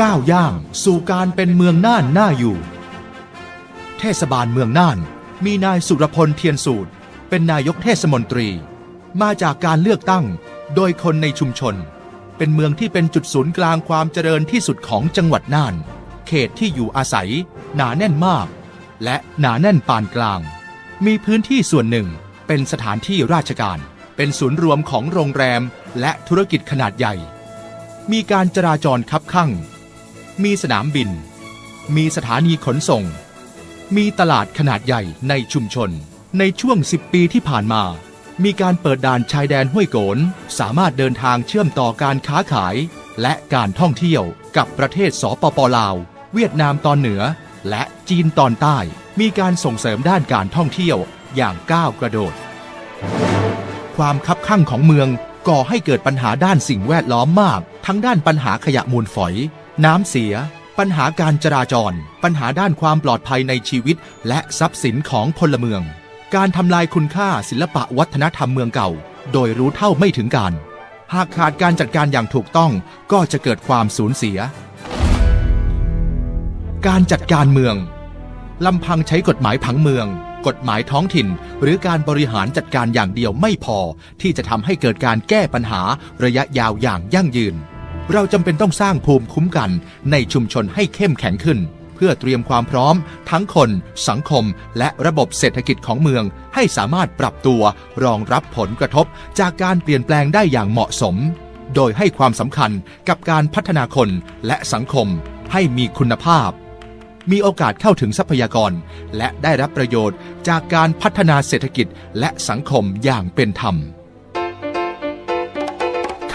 ก้าวย่างสู่การเป็นเมืองน่านน่าอยู่ เทศบาลเมืองน่าน มีนายสุรพลเทียนสูตร เป็นนายกเทศมนตรี มาจากการเลือกตั้งโดยคนในชุมชน เป็นเมืองที่เป็นจุดศูนย์กลางความเจริญที่สุดของจังหวัดน่าน เขตที่อยู่อาศัย หนาแน่นมาก และหนาแน่นปานกลาง มีพื้นที่ส่วนหนึ่งเป็นสถานที่ราชการ เป็นศูนย์รวมของโรงแรมและธุรกิจขนาดใหญ่ มีการจราจรคับข้าง มีสนามบิน มีสถานีขนส่ง มีตลาดขนาดใหญ่ในชุมชน ในช่วง 10 ปีที่ผ่านมา มีการเปิดด่านชายแดนห้วยโกน สามารถเดินทางเชื่อมต่อการค้าขาย และการท่องเที่ยวกับประเทศสปปลาว เวียดนามตอนเหนือ และจีนตอนใต้ มีการส่งเสริมด้านการท่องเที่ยวอย่างก้าวกระโดด ความคับข้างของเมืองก่อให้เกิดปัญหาด้านสิ่งแวดล้อมมาก ทั้งด้านปัญหาขยะมูลฝอย น้ำเสีย ปัญหาการจราจร ปัญหาด้านความปลอดภัยในชีวิต และทรัพย์สินของพลเมือง การทำลายคุณค่าศิลปะวัฒนธรรมเมืองเก่า โดยรู้เท่าไม่ถึงการ หากขาดการจัดการอย่างถูกต้องก็จะเกิดความสูญเสีย การจัดการเมืองลำพังใช้กฎหมายผังเมือง กฎหมายท้องถิ่น หรือการบริหารจัดการอย่างเดียวไม่พอ ที่จะทำให้เกิดการแก้ปัญหาระยะยาวอย่างยั่งยืน เราจำเป็นต้องสร้างภูมิคุ้มกันในชุมชนให้เข้มแข็งขึ้น เพื่อเตรียมความพร้อม ทั้งคน สังคม และระบบเศรษฐกิจของเมือง ให้สามารถปรับตัว รองรับผลกระทบ จากการเปลี่ยนแปลงได้อย่างเหมาะสม โดยให้ความสำคัญกับการพัฒนาคนและสังคม ให้มีคุณภาพ มีโอกาสเข้าถึงทรัพยากร และได้รับประโยชน์จากการพัฒนาเศรษฐกิจและสังคมอย่างเป็นธรรม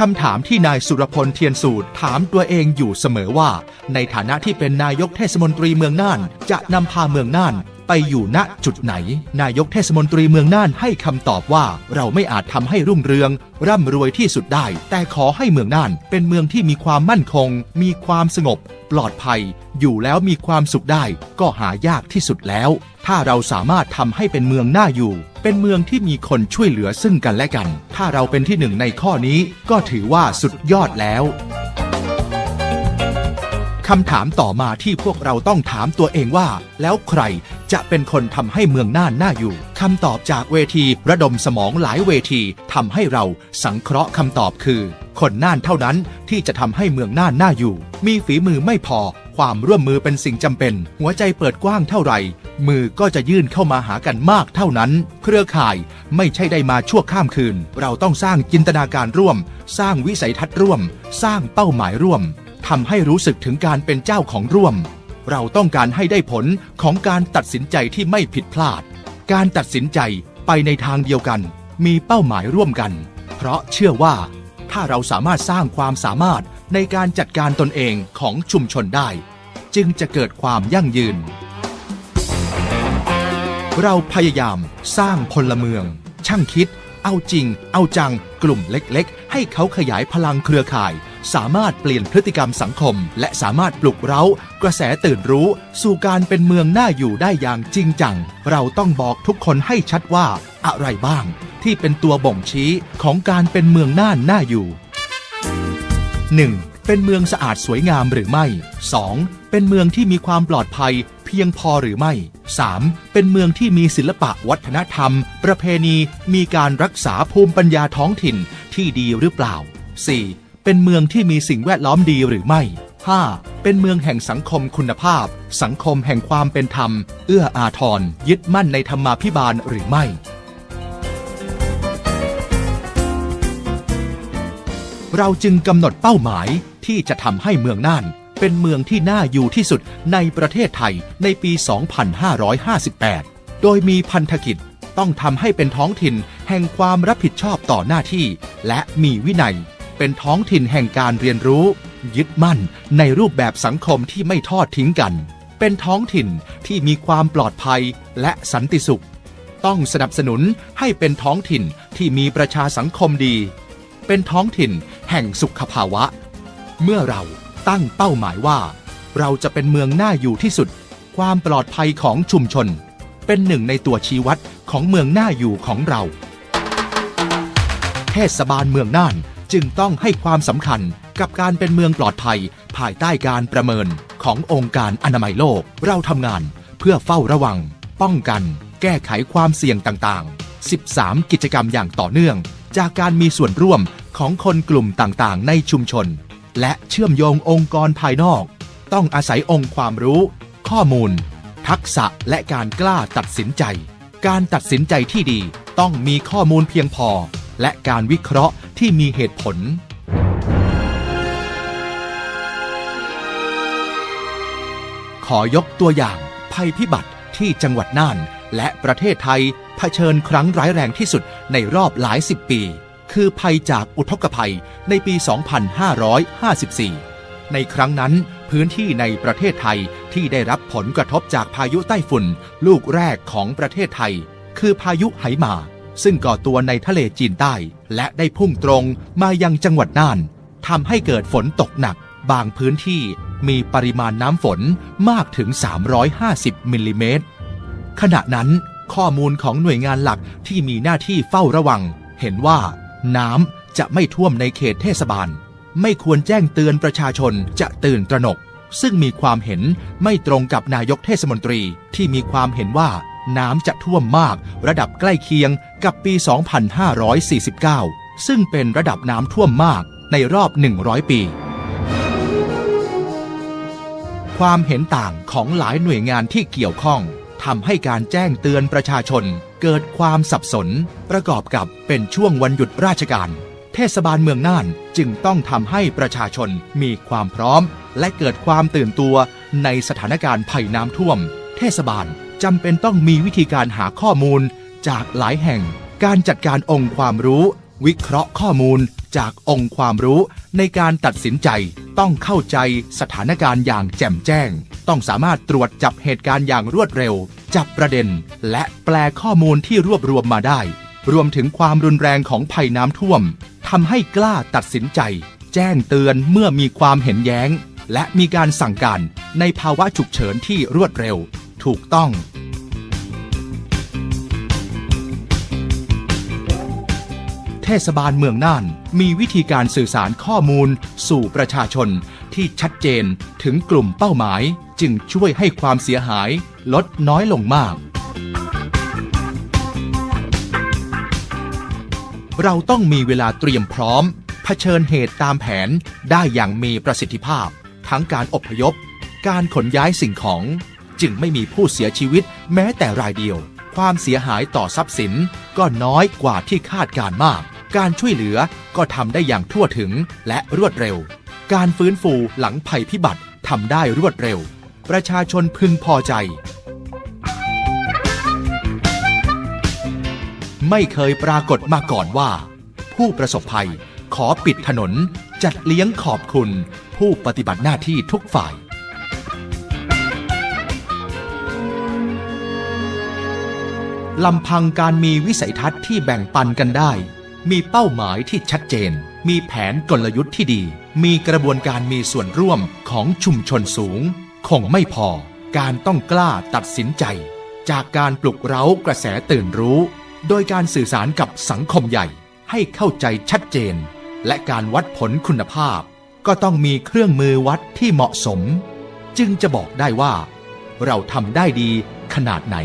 คำถามที่นายสุรพลเทียนสูตรถามตัวเองอยู่เสมอว่า ในฐานะที่เป็นนายกเทศมนตรีเมืองน่าน จะนำพาเมืองน่านไปอยู่ณจุดไหน นายกเทศมนตรีเมืองน่านให้คำตอบว่าเราไม่อาจทำให้รุ่งเรือง ร่ำรวยที่สุดได้ แต่ขอให้เมืองน่าน เป็นเมืองที่มีความมั่นคง มีความสงบ ปลอดภัย อยู่แล้วมีความสุขได้ ก็หายากที่สุดแล้ว ถ้าเราสามารถทำให้เป็นเมืองน่าอยู่ เป็นเมืองที่มีคนช่วยเหลือซึ่งกันและกัน ถ้าเราเป็นที่หนึ่งในข้อนี้ก็ถือว่าสุดยอดแล้วคำถามต่อมาที่พวกเราต้องถามตัวเองว่า แล้วใครจะเป็นคนทำให้เมืองน่านน่าอยู่คำตอบจากเวทีระดมสมองหลายเวทีทำให้เราสังเคราะห์คำตอบคือ คนน่านเท่านั้นที่จะทำให้เมืองน่านน่าอยู่ มีฝีมือไม่พอ ความร่วมมือเป็นสิ่งจำเป็น หัวใจเปิดกว้างเท่าไหร่ มือก็จะยื่นเข้ามาหากันมากเท่านั้น เครือข่ายไม่ใช่ได้มาชั่วข้ามคืน เราต้องสร้างจินตนาการร่วม สร้างวิสัยทัศน์ร่วม สร้างเป้าหมายร่วมทำให้รู้สึกถึงการเป็นเจ้าของร่วม เราต้องการให้ได้ผลของการตัดสินใจที่ไม่ผิดพลาด การตัดสินใจไปในทางเดียวกัน มีเป้าหมายร่วมกัน เพราะเชื่อว่า ถ้าเราสามารถสร้างความสามารถในการจัดการตนเองของชุมชนได้ จึงจะเกิดความยั่งยืน เราพยายามสร้างพลเมือง ช่างคิด เอาจริง เอาจัง กลุ่มเล็กๆ ให้เขาขยายพลังเครือข่าย สามารถเปลี่ยนพฤติกรรมสังคม และสามารถปลุกเร้า กระแสตื่นรู้ สู่การเป็นเมืองน่าอยู่ได้อย่างจริงจัง เราต้องบอกทุกคนให้ชัดว่า อะไรบ้าง ที่เป็นตัวบ่งชี้ของการเป็นเมืองน่านน่าอยู่ 1. เป็นเมืองสะอาดสวยงามหรือไม่ 2. เป็นเมืองที่มีความปลอดภัย เพียงพอหรือไม่ 3. เป็นเมืองที่มีศิลปะวัฒนธรรม ประเพณี มีการรักษาภูมิปัญญาท้องถิ่นที่ดีหรือเปล่า 4. เป็นเมืองที่มีสิ่งแวดล้อมดีหรือไม่ 5. เป็นเมืองแห่งสังคมคุณภาพ สังคมแห่งความเป็นธรรม เอื้ออาทร ยึดมั่นในธรรมาภิบาลหรือไม่เราจึงกำหนดเป้าหมายที่จะทำให้เมืองน่าน เป็นเมืองที่น่าอยู่ที่สุดในประเทศไทยในปี 2558 โดยมีพันธกิจต้องทำให้เป็นท้องถิ่นแห่งความรับผิดชอบต่อหน้าที่ และมีวินัย เป็นท้องถิ่นแห่งการเรียนรู้ ยึดมั่นในรูปแบบสังคมที่ไม่ทอดทิ้งกัน เป็นท้องถิ่นที่มีความปลอดภัยและสันติสุข ต้องสนับสนุนให้เป็นท้องถิ่นที่มีประชาสังคมดี เป็นท้องถิ่นแห่งสุขภาวะ เมื่อเรา ตั้งเป้าหมายว่า เราจะเป็นเมืองน่าอยู่ที่สุด ความปลอดภัยของชุมชน เป็นหนึ่งในตัวชี้วัดของเมืองน่าอยู่ของเรา เทศบาลเมืองน่านจึงต้องให้ความสำคัญกับการเป็นเมืองปลอดภัย ภายใต้การประเมินขององค์การอนามัยโลก เราทำงานเพื่อเฝ้าระวัง ป้องกัน แก้ไขความเสี่ยงต่างๆ 13 กิจกรรมอย่างต่อเนื่อง จากการมีส่วนร่วมของคนกลุ่มต่างๆ ในชุมชน และเชื่อมโยงองค์กรภายนอก ต้องอาศัยองค์ความรู้ ข้อมูล ทักษะและการกล้าตัดสินใจ การตัดสินใจที่ดีต้องมีข้อมูลเพียงพอ และการวิเคราะห์ที่มีเหตุผล ขอยกตัวอย่างภัยพิบัติที่จังหวัดน่าน และประเทศไทยเผชิญครั้งร้ายแรงที่สุดในรอบหลายสิบปี คือภัยจากอุทกภัยในปี 2554 ในครั้งนั้นพื้นที่ในประเทศไทยที่ได้รับผลกระทบจากพายุไต้ฝุ่น ลูกแรกของประเทศไทย คือพายุไหมา ซึ่งก่อตัวในทะเลจีนใต้ และได้พุ่งตรงมายังจังหวัดน่านทำให้เกิดฝนตกหนัก บางพื้นที่มีปริมาณน้ำฝนมากถึง 350มิลลิเมตรขณะนั้นข้อมูลของหน่วยงานหลักที่มีหน้าที่เฝ้าระวัง เห็นว่า น้ำจะไม่ท่วมในเขตเทศบาล ไม่ควรแจ้งเตือนประชาชนจะตื่นตระหนก ซึ่งมีความเห็นไม่ตรงกับนายกเทศมนตรีที่มีความเห็นว่าน้ำจะท่วมมากระดับใกล้เคียงกับปี 2549 ซึ่งเป็นระดับน้ำท่วมมากในรอบ 100 ปี ความเห็นต่างของหลายหน่วยงานที่เกี่ยวข้องทำให้การแจ้งเตือนประชาชน เกิดความสับสน ประกอบกับเป็นช่วงวันหยุดราชการ เทศบาลเมืองน่านจึงต้องทำให้ประชาชนมีความพร้อม และเกิดความตื่นตัวในสถานการณ์ภัยน้ำท่วม เทศบาลจำเป็นต้องมีวิธีการหาข้อมูลจากหลายแห่ง การจัดการองค์ความรู้ วิเคราะห์ข้อมูล จากองค์ความรู้ในการตัดสินใจ ต้องเข้าใจสถานการณ์อย่างแจ่มแจ้ง ต้องสามารถตรวจจับเหตุการณ์อย่างรวดเร็ว จับประเด็น และแปลข้อมูลที่รวบรวมมาได้ รวมถึงความรุนแรงของภัยน้ำท่วมทำให้กล้าตัดสินใจ แจ้งเตือนเมื่อมีความเห็นแย้ง และมีการสั่งการในภาวะฉุกเฉินที่รวดเร็ว ถูกต้อง ทศบาลเมืองน่าน มีวิธีการสื่อสารข้อมูล สู่ประชาชน ที่ชัดเจนถึงกลุ่มเป้าหมาย จึงช่วยให้ความเสียหาย ลดน้อยลงมาก เราต้องมีเวลาเตรียมพร้อม เผชิญเหตุตามแผนได้อย่างมีประสิทธิภาพ ทั้งการอพยพ การขนย้ายสิ่งของ จึงไม่มีผู้เสียชีวิตแม้แต่รายเดียวความเสียหายต่อทรัพย์สินก็น้อยกว่าที่คาดการมาก การช่วยเหลือก็ทำได้อย่างทั่วถึงและรวดเร็ว การฟื้นฟูหลังภัยพิบัติทำได้รวดเร็ว ประชาชนพึงพอใจ ไม่เคยปรากฏมาก่อนว่า ผู้ประสบภัยขอปิดถนนจัดเลี้ยงขอบคุณ ผู้ปฏิบัติหน้าที่ทุกฝ่ายลำพังการมีวิสัยทัศน์ที่แบ่งปันกันได้ มีเป้าหมายที่ชัดเจน มีแผนกลยุทธ์ที่ดี มีกระบวนการมีส่วนร่วมของชุมชนสูง คงไม่พอ การต้องกล้าตัดสินใจ จากการปลุกเร้ากระแสตื่นรู้ โดยการสื่อสารกับสังคมใหญ่ให้เข้าใจชัดเจน และการวัดผลคุณภาพ ก็ต้องมีเครื่องมือวัดที่เหมาะสม จึงจะบอกได้ว่า เราทำได้ดีขนาดไหน